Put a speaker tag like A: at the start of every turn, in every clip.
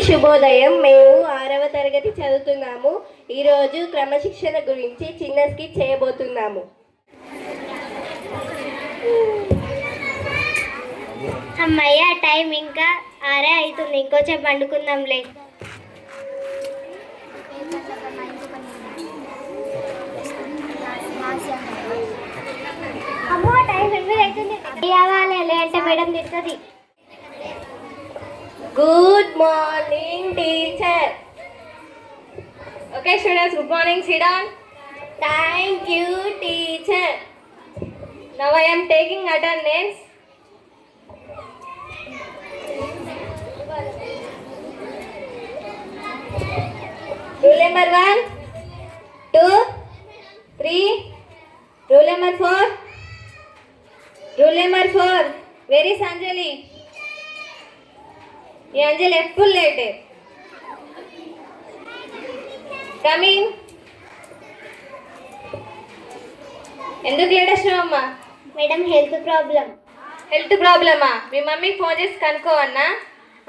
A: శుభోదయం మేము ఆరవ తరగతి చదువుతున్నాము. ఈరోజు క్రమశిక్షణ గురించి చిన్న స్కిట్ చేయబోతున్నాము.
B: అమ్మయ్య టైం ఇంకా ఆరే అవుతుంది ఇంకోసేపు పండుకుందాంలే. అమ్మో టైం ఎనిమిది అవుతుంది. లేదంటే madam
A: Good morning, teacher. Okay, students, good morning. Sidan. Thank you, teacher. Now I am taking attendance. Rule number one, two, three. Rule number four. Rule number four. Where is Anjali? ఈ అంజలి ఎప్పుడు లేటే? Coming ఎందుకు late వచ్చినావమ్మా?
B: Madam health problem.
A: Health ప్రాబ్లమా? మీ మమ్మీకి phone చేసి కనుక్కోవన్నా?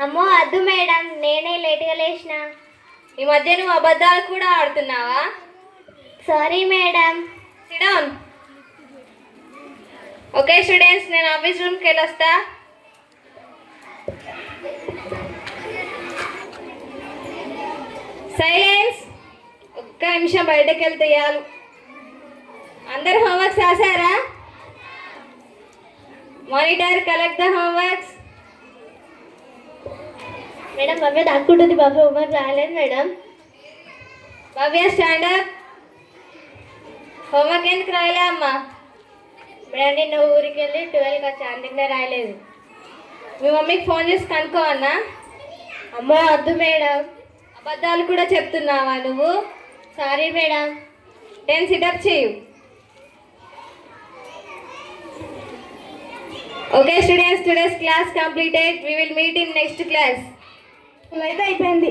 B: అమ్మో వద్దు మేడం నేనే లేట్గా లేచిన.
A: ఈ మధ్య నువ్వు అబద్ధాలు కూడా ఆడుతున్నావా?
B: Sorry madam.
A: Sit down okay students నేను ఆఫీస్ రూమ్కి వెళ్ళొస్తా. సైలెన్స్. ఒక్క నిమిషం బయటకు వెళ్తే చాలు. అందరు హోంవర్క్స్ రాశారా? Monitor collect the homeworks.
B: Madam Bhavya దాక్కుంటుంది. బాబు హోంవర్క్ రాలేదు madam.
A: Bhavya stand up homework ఎందుకు రాయలే అమ్మా?
B: మేడం నిన్న ఊరికి వెళ్ళి ట్వెల్వ్కి వచ్చా అందుకనే రాయలేదు.
A: మీ మమ్మీకి ఫోన్ చేసి కనుక్కో అన్నా.
B: అమ్మో వద్దు మేడం.
A: అబద్ధాలు కూడా చెప్తున్నావా నువ్వు?
B: సారీ మేడం
A: టెన్ సిటప్ చేయు okay students today's class completed we will meet in next class అయితే అయిపోయింది.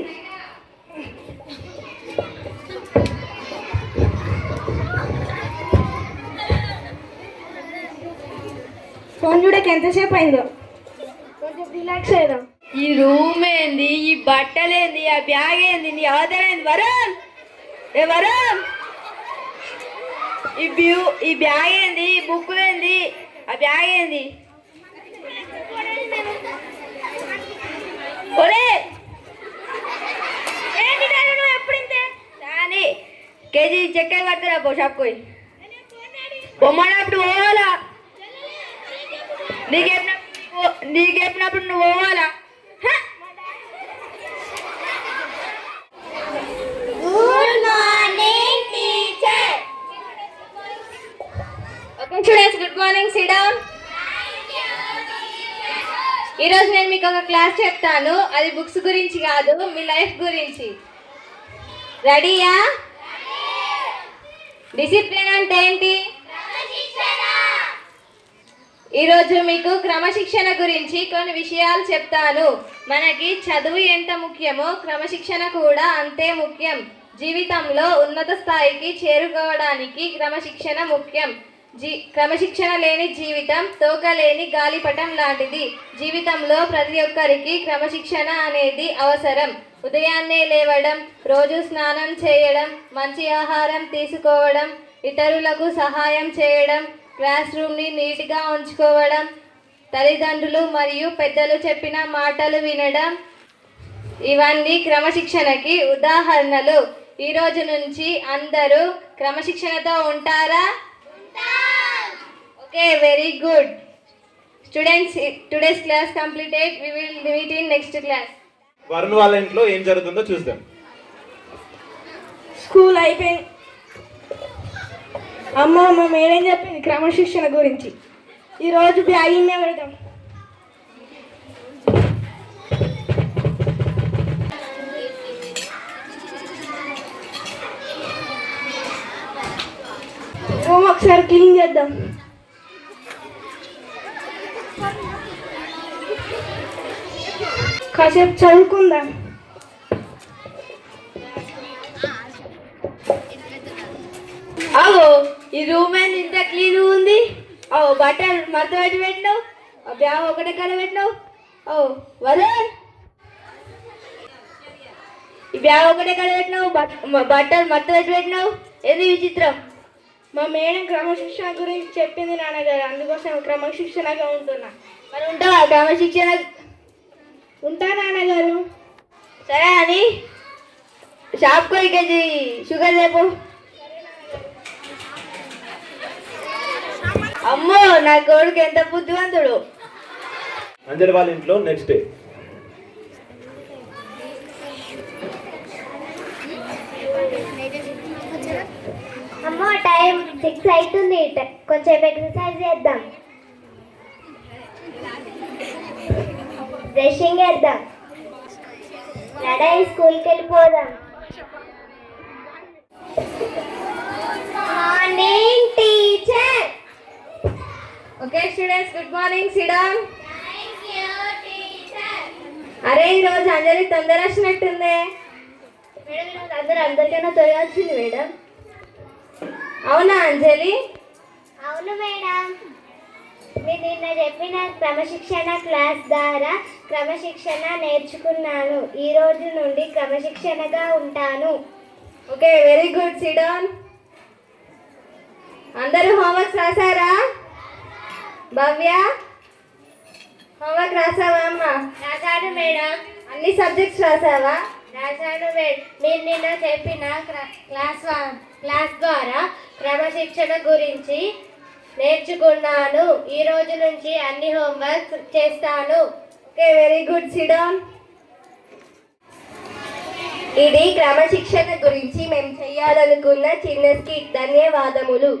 A: ఫోన్ చూడక ఎంతసేపు అయిందో? కొంచెం రిలాక్స్ అయిదాం ఈ రూమ్ ఏంది? ఈ బట్టలు ఏంది? ఆ బ్యాగ్ ఏంది? నీ ఆధార్ వరుణ్! ఏ వరుణ్! ఈ బ్యూ ఈ బ్యాగ్ ఏంది? ఈ బుక్ ఏంది? ఆ బ్యాగ్ ఏంది? ఒరే! ఏంటి నువ్వు కేజీ చెక్క పడుతురా పో షాప్ పోయి? బొమ్మనప్పుడు పోవాలా? నీకు చెప్పినప్పుడు నీకు చెప్పినప్పుడు నువ్వు పోవాలా హ?
B: Good morning teacher
A: okay students good morning sit down ఈరోజు నేను మీకు ఒక క్లాస్ చెప్తాను. అది బుక్స్ గురించి కాదు మీ లైఫ్ గురించి. రెడీయా? డిసిప్లిన్ అంటే ఏంటి? ఈరోజు మీకు క్రమశిక్షణ గురించి కొన్ని విషయాలు చెప్తాను. మనకి చదువు ఎంత ముఖ్యమో క్రమశిక్షణ కూడా అంతే ముఖ్యం. జీవితంలో ఉన్నత స్థాయికి చేరుకోవడానికి క్రమశిక్షణ ముఖ్యం. జీ క్రమశిక్షణ లేని జీవితం తోక లేని గాలిపటం లాంటిది. జీవితంలో ప్రతి ఒక్కరికి క్రమశిక్షణ అనేది అవసరం. ఉదయాన్నే లేవడం రోజు స్నానం చేయడం మంచి ఆహారం తీసుకోవడం ఇతరులకు సహాయం చేయడం క్లాస్ రూమ్ని నీట్గా ఉంచుకోవడం తల్లిదండ్రులు మరియు పెద్దలు చెప్పిన మాటలు వినడం ఇవన్నీ క్రమశిక్షణకి ఉదాహరణలు. ఈ రోజు నుంచి అందరూ క్రమశిక్షణతో ఉంటారా? Okay very good students today's class completed we will meet in next class
C: Varun వాళ్ళ ఇంట్లో ఏం జరుగుతుందో చూద్దాం.
A: స్కూల్ అయిపోయింది. అమ్మ అమ్మ మేడం చెప్పింది క్రమశిక్షణ గురించి. ఈరోజు బ్యాగింగ్ పెడతాం? ఒకసారి క్లీన్ చేద్దాం. కాసేపు చదువుకుందాం. అగో ఈ రూమ్ ఏంది ఇంత క్లీన్ ఉంది? ఓ బట్టలు మడత పెట్టి పెట్టినావు ఆ బ్యాగ్ ఒకటే కడ పెట్టినావు. ఓ వదే ఈ బ్యాగ్ ఒకటే కడ పెట్టినావు బట్టలు మత్తు పెట్టి పెట్టినావు. ఏది విచిత్రం?
D: మా మేడం క్రమశిక్షణ గురించి చెప్పింది నాన్నగారు. అందుకోసం క్రమశిక్షణగా ఉంటున్నా.
A: మరి ఉంటావా? క్రమశిక్షణ
D: ఉంటా నాన్నగారు.
A: సరే అని షాప్కి పోయి కేజీ షుగర్ లేపు. అమ్మో నా కొడుకు ఎంత బుద్ధివంతుడు
C: అందరి వాళ్ళ ఇంట్లో నెక్స్ట్ డే
B: సిక్స్ అవుతుంది కొంచెం ఎక్సర్సైజ్ చేద్దాం. బ్రషింగ్ చేద్దాం. రెడీ స్కూల్కి వెళ్ళిపోదాం. Morning teacher
A: okay students good morning sit down అరే ఈరోజు అంజలి తొందర వచ్చినట్టుంది.
B: మేడం ఈరోజు అందరూ అందరికన్నా త్వరగా వచ్చింది మేడం.
A: అవునా అంజలి?
B: అవును మేడం. మీరు నిన్న చెప్పిన క్రమశిక్షణ క్లాస్ ద్వారా క్రమశిక్షణ నేర్చుకున్నాను. ఈ రోజు నుండి క్రమశిక్షణగా ఉంటాను.
A: Okay very good sit down. అందరూ హోంవర్క్ రాసారా? భవ్య? హోంవర్క్ రాసావా అమ్మా?
B: రాశాను మేడం.
A: అన్ని సబ్జెక్ట్స్ రాసావా?
B: రాశాను మేడం. మీరు నిన్న చెప్పిన క్లాస్ క్లాస్ ద్వారా క్రమశిక్షణ గురించి నేర్చుకున్నాను. ఈ రోజు నుంచి అన్ని హోంవర్క్ చేస్తాను.
A: Okay very good. సిడాన్ ఇది క్రమశిక్షణ గురించి మేము చేయాలనుకున్న చిన్న స్కిట్. ధన్యవాదములు.